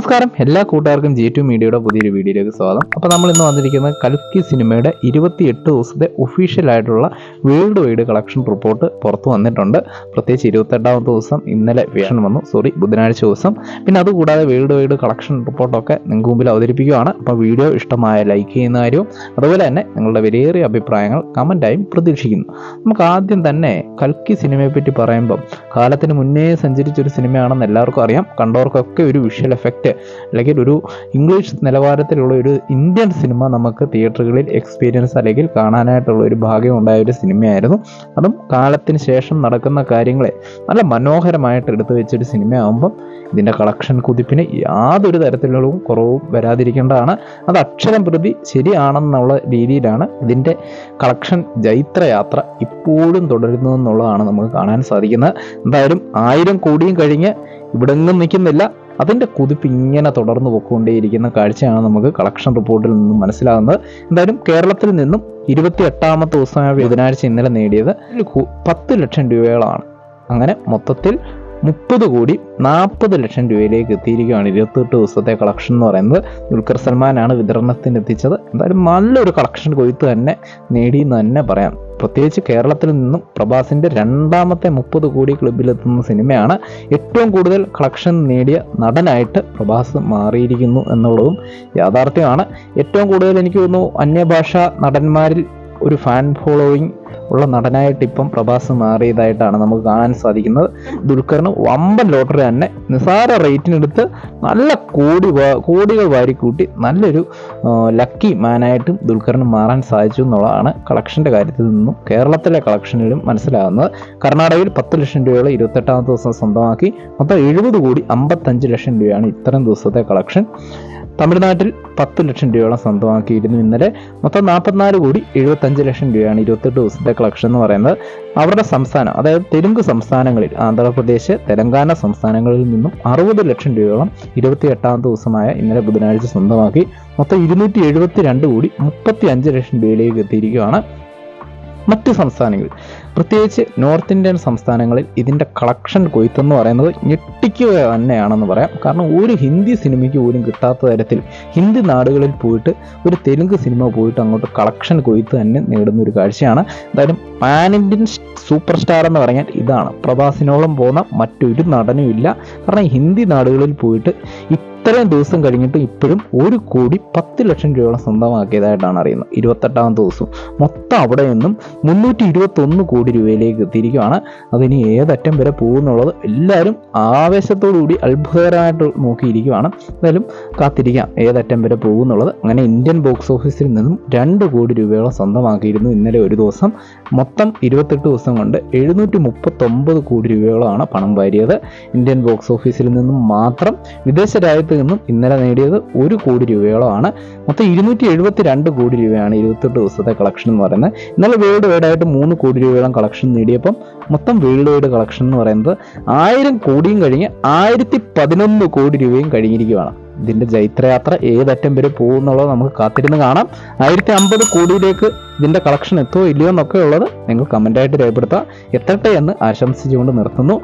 നമസ്കാരം. എല്ലാ കൂട്ടുകാർക്കും ജി ടു മീഡിയയുടെ പുതിയൊരു വീഡിയോയിലേക്ക് സ്വാഗതം. അപ്പോൾ നമ്മൾ ഇന്ന് വന്നിരിക്കുന്നത് കൽക്കി സിനിമയുടെ ഇരുപത്തിയെട്ട് ദിവസത്തെ ഒഫീഷ്യലായിട്ടുള്ള വേൾഡ് വൈഡ് കളക്ഷൻ റിപ്പോർട്ട് പുറത്ത് വന്നിട്ടുണ്ട്. പ്രത്യേകിച്ച് ഇരുപത്തെട്ടാമത്തെ ദിവസം ഇന്നലെ വേഷൻ വന്നു. സോറി ബുധനാഴ്ച ദിവസം. പിന്നെ അതുകൂടാതെ വേൾഡ് വൈഡ് കളക്ഷൻ റിപ്പോർട്ടൊക്കെ നിങ്ങൾക്ക് മുമ്പിൽ അവതരിപ്പിക്കുകയാണ്. അപ്പോൾ വീഡിയോ ഇഷ്ടമായ ലൈക്ക് ചെയ്യുന്ന കാര്യവും അതുപോലെ തന്നെ നിങ്ങളുടെ വിലയേറിയ അഭിപ്രായങ്ങൾ കമന്റായും പ്രതീക്ഷിക്കുന്നു. നമുക്ക് ആദ്യം തന്നെ കൽക്കി സിനിമയെപ്പറ്റി പറയുമ്പം കാലത്തിന് മുന്നേ സഞ്ചരിച്ചൊരു സിനിമയാണെന്ന് എല്ലാവർക്കും അറിയാം. കണ്ടവർക്കൊക്കെ ഒരു വിഷ്വൽ എഫക്റ്റ് അല്ലെങ്കിൽ ഒരു ഇംഗ്ലീഷ് നിലവാരത്തിലുള്ള ഒരു ഇന്ത്യൻ സിനിമ നമുക്ക് തിയേറ്ററുകളിൽ എക്സ്പീരിയൻസ് അല്ലെങ്കിൽ കാണാനായിട്ടുള്ള ഒരു ഭാഗ്യം ഉണ്ടായ ഒരു സിനിമയായിരുന്നു. അതും കാലത്തിന് ശേഷം നടക്കുന്ന കാര്യങ്ങളെ നല്ല മനോഹരമായിട്ട് എടുത്തു വെച്ചൊരു സിനിമയാകുമ്പം ഇതിന്റെ കളക്ഷൻ കുതിപ്പിന് യാതൊരു തരത്തിലുള്ള കുറവും വരാതിരിക്കേണ്ടതാണ്. അത് അക്ഷരം പ്രതി ശരിയാണെന്നുള്ള രീതിയിലാണ് ഇതിന്റെ കളക്ഷൻ ജൈത്രയാത്ര ഇപ്പോഴും തുടരുന്നു എന്നുള്ളതാണ് നമുക്ക് കാണാൻ സാധിക്കുന്നത്. എന്തായാലും ആയിരം കോടിയും കഴിഞ്ഞ് ഇവിടെങ്ങും നിൽക്കുന്നില്ല. അതിന്റെ കുതിപ്പ് ഇങ്ങനെ തുടർന്നു പോയിക്കൊണ്ടേയിരിക്കുന്ന കാഴ്ചയാണ് നമുക്ക് കളക്ഷൻ റിപ്പോർട്ടിൽ നിന്നും മനസ്സിലാകുന്നത്. എന്തായാലും കേരളത്തിൽ നിന്നും ഇരുപത്തി എട്ടാമത്തെ ദിവസമായ ബുധനാഴ്ച ഇന്നലെ നേടിയത് പത്ത് ലക്ഷം രൂപകളാണ് അങ്ങനെ മൊത്തത്തിൽ മുപ്പത് കോടി നാൽപ്പത് ലക്ഷം രൂപയിലേക്ക് എത്തിയിരിക്കുകയാണ് ഇരുപത്തെട്ട് ദിവസത്തെ കളക്ഷൻ എന്ന് പറയുന്നത്. ദുൽഖർ സൽമാനാണ് വിതരണത്തിന് എത്തിച്ചത്. എന്തായാലും നല്ലൊരു കളക്ഷൻ കൊയ്ത്ത് തന്നെ നേടി എന്ന് തന്നെ പറയാം. പ്രത്യേകിച്ച് കേരളത്തിൽ നിന്നും പ്രഭാസിന്റെ രണ്ടാമത്തെ മുപ്പത് കോടി ക്ലബിലെത്തുന്ന സിനിമയാണ് ഏറ്റവും കൂടുതൽ കളക്ഷൻ നേടിയ നടനായിട്ട് പ്രഭാസ് മാറിയിരിക്കുന്നു എന്നുള്ളതും യാഥാർത്ഥ്യമാണ്. ഏറ്റവും കൂടുതൽ എനിക്ക് തോന്നുന്നു അന്യഭാഷാ നടന്മാരിൽ ഒരു ഫാൻ ഫോളോയിങ് ഉള്ള നടനായിട്ട് ഇപ്പം പ്രഭാസ് മാറിയതായിട്ടാണ് നമുക്ക് കാണാൻ സാധിക്കുന്നത്. ദുൽഖറിന് വമ്പൻ ലോട്ടറി തന്നെ നിസാര റേറ്റിനെടുത്ത് നല്ല കോടി കോടികൾ വാരിക്കൂട്ടി നല്ലൊരു ലക്കി മാനായിട്ടും ദുൽഖറിന് മാറാൻ സാധിച്ചു എന്നുള്ളതാണ് കളക്ഷന്റെ കാര്യത്തിൽ നിന്നും കേരളത്തിലെ കളക്ഷനിലും മനസ്സിലാകുന്നത്. കർണാടകയിൽ പത്ത് ലക്ഷം രൂപയോളം ഇരുപത്തെട്ടാമത്തെ ദിവസം സ്വന്തമാക്കി. മൊത്തം എഴുപത് കോടി അമ്പത്തഞ്ച് ലക്ഷം രൂപയാണ് ഇത്തരം ദിവസത്തെ കളക്ഷൻ തമിഴ്നാട്ടിൽ പത്ത് ലക്ഷം രൂപയോളം സ്വന്തമാക്കിയിരുന്നു ഇന്നലെ. മൊത്തം നാൽപ്പത്തിനാല് കോടി എഴുപത്തഞ്ച് ലക്ഷം രൂപയാണ് ഇരുപത്തെട്ട് ദിവസത്തെ കളക്ഷൻ എന്ന് പറയുന്നത്. അവരുടെ സംസ്ഥാനം അതായത് തെലുങ്ക് സംസ്ഥാനങ്ങളിൽ ആന്ധ്രാപ്രദേശ് തെലങ്കാന സംസ്ഥാനങ്ങളിൽ നിന്നും അറുപത് ലക്ഷം രൂപയോളം ഇരുപത്തി എട്ടാം ദിവസമായ ഇന്നലെ ബുധനാഴ്ച സ്വന്തമാക്കി. മൊത്തം ഇരുന്നൂറ്റി എഴുപത്തി രണ്ട് കോടി മുപ്പത്തി അഞ്ച് ലക്ഷം രൂപയിലേക്ക് എത്തിയിരിക്കുകയാണ്. മറ്റ് സംസ്ഥാനങ്ങളിൽ. പ്രത്യേകിച്ച് നോർത്ത് ഇന്ത്യൻ സംസ്ഥാനങ്ങളിൽ ഇതിന്റെ കളക്ഷൻ കൊയ്ത്തെന്ന് പറയുന്നത് ഞെട്ടിക്കുക തന്നെയാണെന്ന് പറയാം. കാരണം ഒരു ഹിന്ദി സിനിമയ്ക്ക് പോലും കിട്ടാത്ത തരത്തിൽ ഹിന്ദി നാടുകളിൽ പോയിട്ട് ഒരു തെലുങ്ക് സിനിമ പോയിട്ട് അങ്ങോട്ട് കളക്ഷൻ കൊയ്ത്ത് തന്നെ നേടുന്ന ഒരു കാഴ്ചയാണ്. എന്തായാലും പാൻ ഇന്ത്യൻ സൂപ്പർ സ്റ്റാർ എന്ന് പറഞ്ഞാൽ ഇതാണ്. പ്രഭാസിനോളം പോകുന്ന മറ്റൊരു നടനും ഇല്ല കാരണം ഹിന്ദി നാടുകളിൽ പോയിട്ട് ഇത്രയും ദിവസം കഴിഞ്ഞിട്ട് ഇപ്പോഴും ഒരു കോടി പത്ത് ലക്ഷം രൂപയോളം സ്വന്തമാക്കിയതായിട്ടാണ് അറിയുന്നത്. ഇരുപത്തെട്ടാമത്തെ ദിവസം. മൊത്തം അവിടെ നിന്നും മുന്നൂറ്റി ഇരുപത്തൊന്ന് കോടി രൂപയിലേക്ക് എത്തിയിരിക്കുകയാണ്. അതിന് ഏതറ്റം വരെ പോകുന്നുള്ളത് എല്ലാവരും ആവേശത്തോടുകൂടി അത്ഭുതകരമായിട്ട് നോക്കിയിരിക്കുകയാണ്. എന്തായാലും കാത്തിരിക്കാം ഏതറ്റം വരെ പോകുന്നുള്ളത്. അങ്ങനെ ഇന്ത്യൻ ബോക്സ് ഓഫീസിൽ നിന്നും രണ്ട് കോടി രൂപയോളം സ്വന്തമാക്കിയിരുന്നു ഇന്നലെ ഒരു ദിവസം. മൊത്തം ഇരുപത്തെട്ട് ദിവസം കൊണ്ട് എഴുന്നൂറ്റി മുപ്പത്തൊമ്പത് കോടി രൂപയോളമാണ് പണം വാരിയത്. ഇന്ത്യൻ ബോക്സ് ഓഫീസിൽ നിന്നും മാത്രം വിദേശ രാജ്യത്ത് നിന്നും ഇന്നലെ നേടിയത് ഒരു കോടി രൂപയോളമാണ്. മൊത്തം ഇരുന്നൂറ്റി എഴുപത്തി രണ്ട് കോടി രൂപയാണ് ഇരുപത്തെട്ട് ദിവസത്തെ കളക്ഷൻ എന്ന് പറയുന്നത്. ഇന്നലെ വേൾഡ് വൈഡ് ആയിട്ട് മൂന്ന് കോടി രൂപയോളം കളക്ഷൻ നേടിയപ്പം മൊത്തം വേൾഡ് വൈഡ് കളക്ഷൻ എന്ന് പറയുന്നത് ആയിരം കോടിയും കഴിഞ്ഞ് ആയിരത്തി പതിനൊന്ന് കോടി രൂപയും കഴിഞ്ഞിരിക്കുകയാണ് ഇതിന്റെ ജൈത്രയാത്ര ഏതറ്റം വരെ പോകുന്നുള്ളത് നമുക്ക് കാത്തിരുന്ന് കാണാം. ആയിരത്തി അമ്പത് കോടിയിലേക്ക് ഇതിന്റെ കളക്ഷൻ എത്തുമോ ഇല്ലയോ എന്നൊക്കെ ഉള്ളത് നിങ്ങൾ കമന്റായിട്ട് രേഖപ്പെടുത്താം എത്തട്ടെ എന്ന് ആശംസിച്ചുകൊണ്ട് നിർത്തുന്നു.